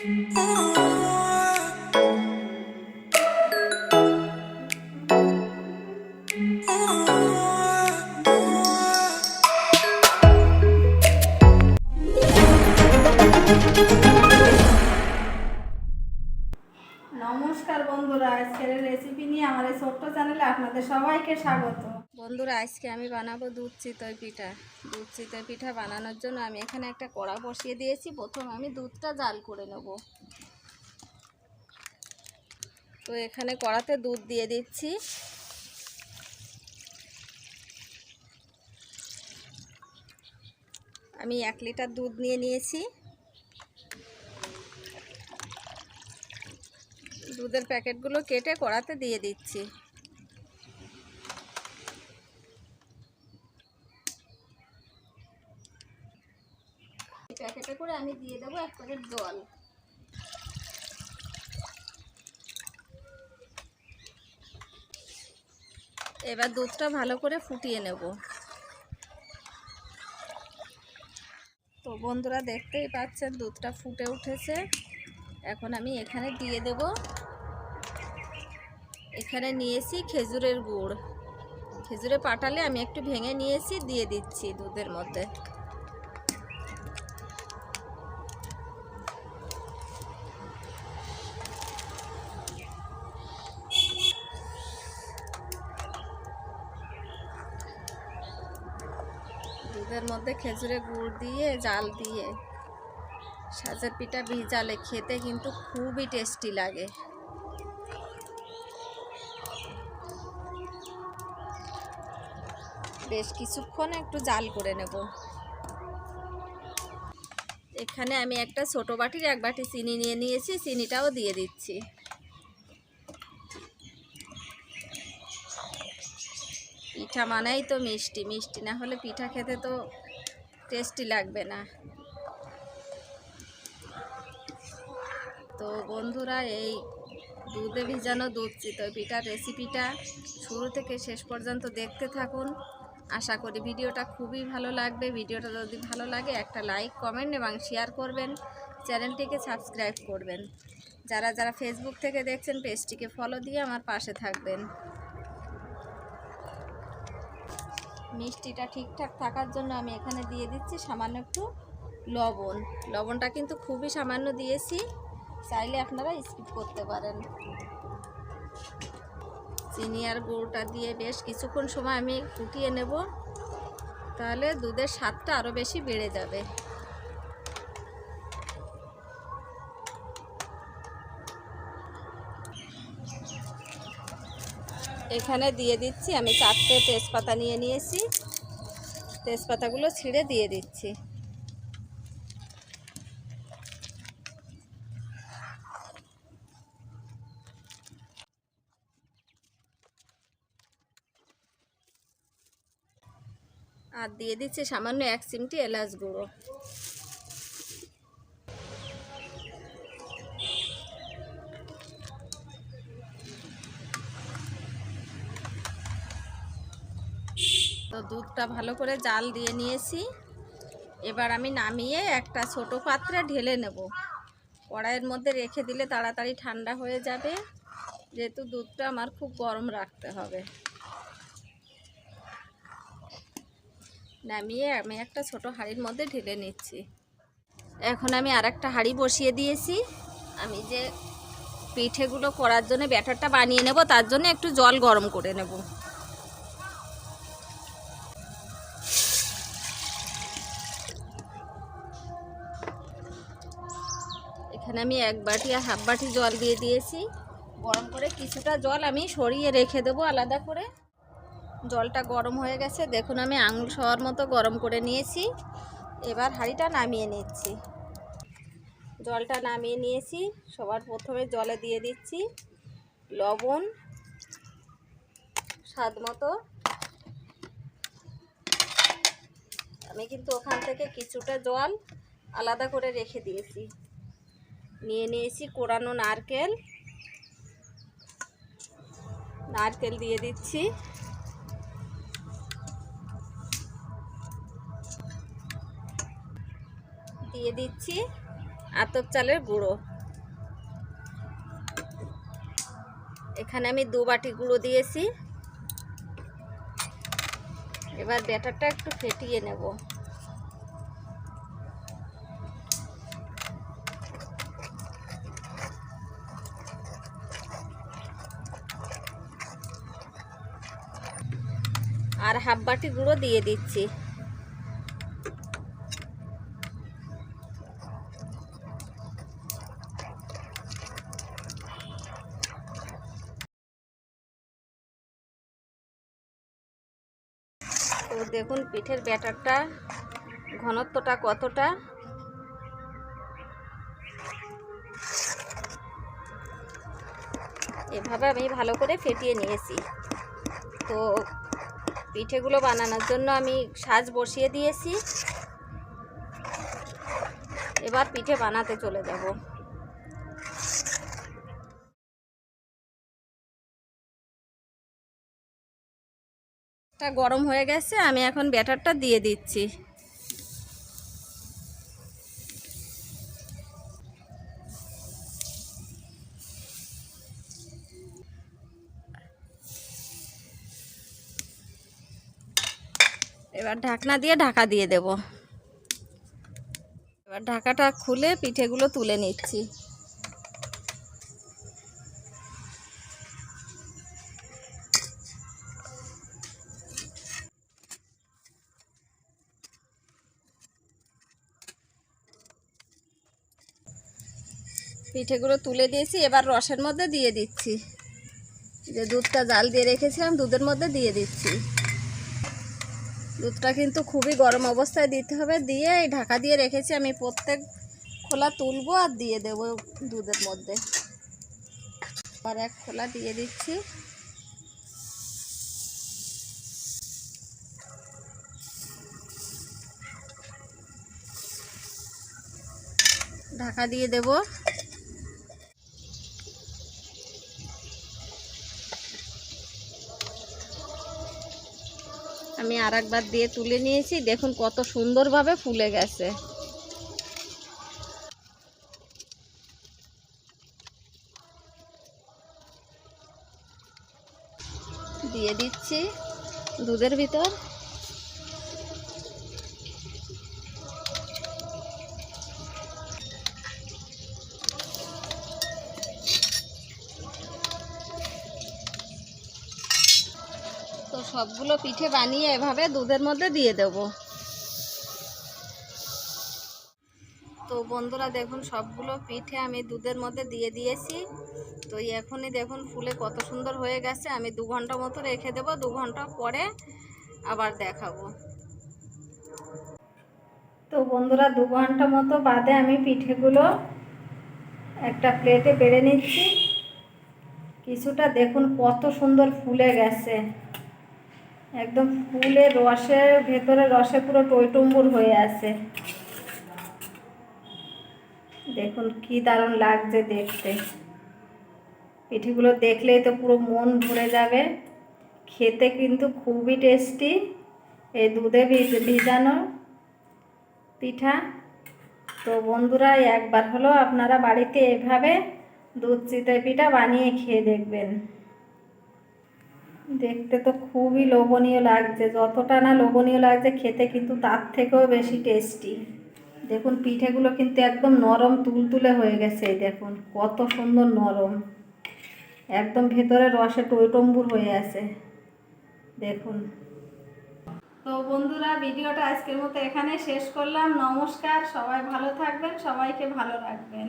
নমস্কার বন্ধুরা আজকের রেসিপি নিয়ে আমার এই ছোট্ট চ্যানেলে আপনাদের সবাইকে স্বাগত। বন্ধুরা, আজকে আমি বানাবো দুধ চিতই পিঠা। দুধ চিতই পিঠা বানানোর জন্য আমি এখানে একটা কড়া বসিয়ে দিয়েছি। প্রথম আমি দুধটা জাল করে নেব। তো এখানে কড়াতে দুধ দিয়ে দিচ্ছি। আমি এক লিটার দুধ নিয়ে নিয়েছি। দুধের প্যাকেটগুলো কেটে কড়াতে দিয়ে দিচ্ছি। প্যাকেটে করে আমি দিয়ে দেবো এক প্যাকেট জল। এবার দুধটা ভালো করে ফুটিয়ে নেব। তো বন্ধুরা দেখতেই পাচ্ছেন, দুধটা ফুটে উঠেছে। এখন আমি এখানে দিয়ে দেব। এখানে নিয়েছি খেজুরের গুড়। খেজুরে পাটালে আমি একটু ভেঙে নিয়েছি, দিয়ে দিচ্ছি দুধের মধ্যে। দুধের মধ্যে খেজুরে গুড় দিয়ে, জাল দিয়ে সাজের পিঠা ভিজালে খেতে কিন্তু খুবই টেস্টি লাগে। বেশ কিছুক্ষণ একটু জাল করে নেব। এখানে আমি একটা ছোট বাটির এক বাটি চিনি নিয়ে নিয়েছি, চিনিটাও দিয়ে দিচ্ছি। পিঠা মানেই তো মিষ্টি মিষ্টি না হলে পিঠা খেতে তো টেস্টি লাগবে না। তো বন্ধুরা, এই দুধে ভিজানো দুধ চিতই পিঠার রেসিপিটা শুরু থেকে শেষ পর্যন্ত দেখতে থাকুন। আশা করি ভিডিওটা খুবই ভালো লাগবে। ভিডিওটা যদি ভালো লাগে, একটা লাইক কমেন্ট এবং শেয়ার করবেন। চ্যানেলটিকে সাবস্ক্রাইব করবেন। যারা যারা ফেসবুক থেকে দেখছেন, পেজটিকে ফলো দিয়ে আমার পাশে থাকবেন। মিষ্টিটা ঠিকঠাক থাকার জন্য আমি এখানে দিয়ে দিচ্ছি সামান্য একটু লবণ। লবণটা কিন্তু খুবই সামান্য দিয়েছি, চাইলে আপনারা স্কিপ করতে পারেন। চিনি আর গুড়টা দিয়ে বেশ কিছুক্ষণ সময় আমি ফুটিয়ে নেব, তাহলে দুধের স্বাদটা আরও বেশি বেড়ে যাবে। এখানে দিয়ে দিচ্ছি, আমি চারটে তেজপাতা নিয়ে নিয়েছি। তেজপাতাগুলো ছিঁড়ে দিয়ে দিচ্ছি। আর দিয়ে দিচ্ছি সামান্য এক চিমটি এলাচ গুঁড়ো। তো দুধটা ভালো করে জাল দিয়ে নিয়েছি। এবার আমি নামিয়ে একটা ছোট পাত্রে ঢেলে নেব। কড়াইয়ের মধ্যে রেখে দিলে তাড়াতাড়ি ঠান্ডা হয়ে যাবে। যেহেতু দুধটা আমার খুব গরম রাখতে হবে। নামিয়ে আমি একটা ছোট হাঁড়ির মধ্যে ঢেলে নিচ্ছি। এখন আমি আর একটা হাঁড়ি বসিয়ে দিয়েছি। আমি যে পিঠেগুলো করার জন্য ব্যাটারটা বানিয়ে নেব, তার জন্য একটু জল গরম করে নেব। এখানে আমি এক বাটি আর হাফ বাটি জল দিয়ে দিয়েছি। গরম করে কিছুটা জল আমি সরিয়ে রেখে দেবো আলাদা করে। জলটা গরম হয়ে গেছে। দেখুন, আমি আঙুল সবার মতো গরম করে নিয়েছি। এবার হাঁড়িটা নামিয়ে নিচ্ছি। জলটা নামিয়ে নিয়েছি। সবার প্রথমে জলে দিয়ে দিচ্ছি লবণ স্বাদ মতো। আমি কিন্তু ওখান থেকে কিছুটা জল আলাদা করে রেখে দিয়েছি। নিয়ে নিয়েছি কোরানো নারকেল। নারকেল দিয়ে দিচ্ছি। দিয়ে দিচ্ছি আতপ চালের গুঁড়ো। এখানে আমি দু বাটি গুঁড়ো দিয়েছি। এবার ব্যাটারটা একটু ফেটিয়ে নেব। আর হাফ বাটি গুঁড়ো দিয়ে দিচ্ছি। তো দেখুন, পিঠের ব্যাটারটা ঘনত্বটা কতটা? এভাবে আমি ভালো করে ফেটিয়ে নিয়েছি। তো পিঠেগুলো বানানোর জন্য আমি সাজ বসিয়ে দিয়েছি। এবার পিঠে বানাতে চলে যাব। গরম হয়ে গেছে, আমি এখন ব্যাটারটা দিয়ে দিচ্ছি। এবার ঢাকনা দিয়ে ঢাকা দিয়ে দেব। এবার ঢাকাটা খুলে পিঠেগুলো তুলে নিচ্ছি। পিঠেগুলো তুলে দিয়েছি, এবার রসের মধ্যে দিয়ে দিচ্ছি। যে দুধটা জাল দিয়ে রেখেছিলাম, দুধের মধ্যে দিয়ে দিচ্ছি। দুধটা কিন্তু খুবই গরম অবস্থায় দিতে হবে। দিয়ে এই ঢাকা দিয়ে রেখেছি আমি প্রত্যেক খোলা তুলবো আর দিয়ে দেবো দুধের মধ্যে। আর এক খোলা দিয়ে দিচ্ছি। ঢাকা দিয়ে দেবো। আর একবার দিয়ে তুলে নিয়েছি। দেখুন কত সুন্দরভাবে ফুলে গেছে। দিয়ে দিচ্ছি দুধের ভিতর তো সবগুলো পিঠে বানিয়ে এভাবে দুধের মধ্যে দিয়ে দেব। তো বন্ধুরা দেখুন, সবগুলো পিঠে আমি দুধের মধ্যে দিয়ে দিয়েছি। তো এখনই দেখুন, ফুলে কত সুন্দর হয়ে গেছে। আমি দু ঘণ্টা মতো রেখে দেব, দু ঘণ্টা পরে আবার দেখাবো। তো বন্ধুরা, দু ঘণ্টা মতো বাদে আমি পিঠেগুলো একটা প্লেটে বেড়ে নিচ্ছি। কিছুটা দেখুন কত সুন্দর ফুলে গেছে। একদম ফুলে রসের ভেতরে রসে পুরো টইটুম্বুর হয়ে আছে। দেখুন কি দারুণ লাগছে দেখতে। পিঠেগুলো দেখলেই তো পুরো মন ভরে যাবে। খেতে কিন্তু খুবই টেস্টি। এই দুধে ভিজ- ভিজানো পিঠা। তো বন্ধুরা, একবার হলো আপনারা বাড়িতে এভাবে দুধ চিতই পিঠা বানিয়ে খেয়ে দেখবেন। দেখতে তো খুবই লোভনীয় লাগছে। যতটা না লোভনীয় লাগছে, খেতে কিন্তু তার থেকেও বেশি টেস্টি দেখুন, পিঠেগুলো কিন্তু একদম নরম তুলতুলে হয়ে গেছে দেখুন, কত সুন্দর নরম। একদম ভেতরে রসে টইটম্বুর হয়ে আছে। দেখুন। তো বন্ধুরা, ভিডিওটা আজকের মতো এখানে শেষ করলাম। নমস্কার, সবাই ভালো থাকবেন, সবাইকে ভালো রাখবেন।